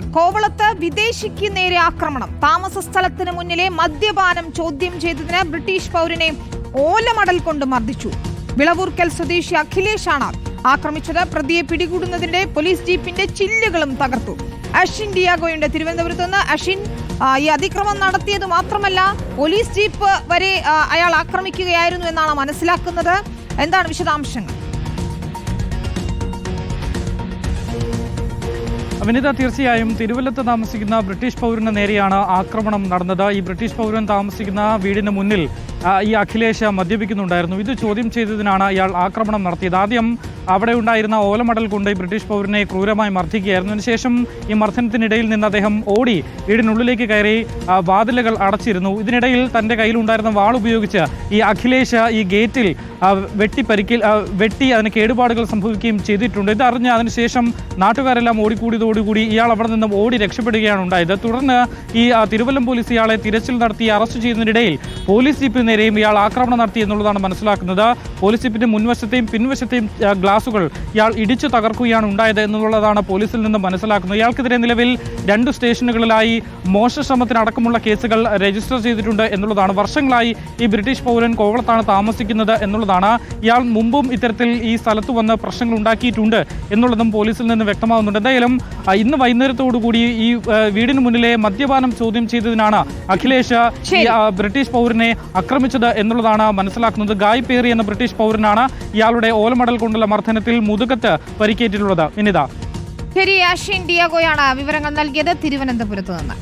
കോവളത്ത് വിദേശിക്ക് നേരെ ആക്രമണം. താമസ സ്ഥലത്തിന് മുന്നിലെ മദ്യപാനം ചോദ്യം ചെയ്തതിന് ബ്രിട്ടീഷ് പൗരനെ ഓലമടൽ കൊണ്ട് മർദ്ദിച്ചു. വിളവൂർക്കൽ സ്വദേശി അഖിലേഷാണ് ആക്രമിച്ചത്. പ്രതിയെ പിടികൂടുന്നതിന്റെ പോലീസ് ജീപ്പിന്റെ ചില്ലുകളും തകർത്തു. അഷിൻ ഡിയാഗോയുണ്ട് തിരുവനന്തപുരത്ത് നിന്ന് അഷിൻ ഈ അതിക്രമം നടത്തിയത് മാത്രമല്ല പോലീസ് ജീപ്പ് വരെ അയാൾ ആക്രമിക്കുകയായിരുന്നു എന്നാണ് മനസ്സിലാക്കുന്നത്. എന്താണ് വിശദാംശങ്ങൾ? വിനിത തീർച്ചയായും തിരുവല്ലത്ത് താമസിക്കുന്ന ബ്രിട്ടീഷ് പൗരന് നേരെയാണ് ആക്രമണം നടന്നത്. ഈ ബ്രിട്ടീഷ് പൗരൻ താമസിക്കുന്ന വീടിന് മുന്നിൽ ഈ അഖിലേഷ് മദ്യപിക്കുന്നുണ്ടായിരുന്നു. ഇത് ചോദ്യം ചെയ്തതിനാണ് ഇയാൾ ആക്രമണം നടത്തിയത്. ആദ്യം അവിടെ ഉണ്ടായിരുന്ന ഓലമടൽ കൊണ്ട് ബ്രിട്ടീഷ് പൗരനെ ക്രൂരമായി മർദ്ദിക്കുകയായിരുന്നു. അതിനുശേഷം ഈ മർദ്ദനത്തിനിടയിൽ നിന്ന് അദ്ദേഹം ഓടി വീടിനുള്ളിലേക്ക് കയറി വാതിലുകൾ അടച്ചിരുന്നു. ഇതിനിടയിൽ തന്റെ കയ്യിലുണ്ടായിരുന്ന വാൾ ഉപയോഗിച്ച് ഈ അഖിലേഷ് ഈ ഗേറ്റിൽ വെട്ടി പരിക്കിൽ വെട്ടി അതിന് കേടുപാടുകൾ സംഭവിക്കുകയും ചെയ്തിട്ടുണ്ട്. ഇതറിഞ്ഞ് അതിനുശേഷം നാട്ടുകാരെല്ലാം ഓടിക്കൂടിയതോടുകൂടി ഇയാൾ അവിടെ നിന്നും ഓടി രക്ഷപ്പെടുകയാണ് ഉണ്ടായത്. തുടർന്ന് ഈ തിരുവല്ലം പോലീസ് ഇയാളെ തിരച്ചിൽ നടത്തി അറസ്റ്റ് ചെയ്യുന്നതിനിടയിൽ പോലീസ് ജീപ്പിന് നേരെയും ഇയാൾ ആക്രമണം നടത്തി എന്നുള്ളതാണ് മനസ്സിലാക്കുന്നത്. പോലീസ് ജീപ്പിന്റെ മുൻവശത്തെയും പിൻവശത്തെയും ഗ്ലാസുകൾ ഇയാൾ ഇടിച്ചു തകർക്കുകയാണ് ഉണ്ടായത് എന്നുള്ളതാണ് പോലീസിൽ നിന്ന് മനസ്സിലാക്കുന്നത്. ഇയാൾക്കെതിരെ നിലവിൽ രണ്ട് സ്റ്റേഷനുകളിലായി മോശശ്രമത്തിനടക്കമുള്ള കേസുകൾ രജിസ്റ്റർ ചെയ്തിട്ടുണ്ട് എന്നുള്ളതാണ്. വർഷങ്ങളായി ഈ ബ്രിട്ടീഷ് പൗരൻ കോവളത്താണ് താമസിക്കുന്നത് എന്നുള്ളതാണ്. ഇയാൾ മുമ്പും ഇത്തരത്തിൽ ഈ സ്ഥലത്ത് വന്ന് പ്രശ്നങ്ങൾ ഉണ്ടാക്കിയിട്ടുണ്ട് എന്നുള്ളതും പോലീസിൽ നിന്ന് വ്യക്തമാകുന്നുണ്ട് എന്തായാലും ഇന്ന് വൈകുന്നേരത്തോടുകൂടി ഈ വീടിന് മുന്നിലെ മദ്യപാനം ചോദ്യം ചെയ്തതിനാണ് അഖിലേഷ് ബ്രിട്ടീഷ് പൗരനെ ആക്രമിച്ചത് എന്നുള്ളതാണ് മനസ്സിലാക്കുന്നത്. ഗായ് പേറി എന്ന ബ്രിട്ടീഷ് പൗരനാണ് ഇയാളുടെ ഓലമടൽ കൊണ്ടുള്ള മർദ്ദനത്തിൽ മുതുകത്ത് പരിക്കേറ്റിട്ടുള്ളത്. വിനിത ശരി ആഷിൻ ഡിയാഗോയാണ് വിവരങ്ങൾ നൽകിയത്. തിരുവനന്തപുരത്ത് നിന്ന്.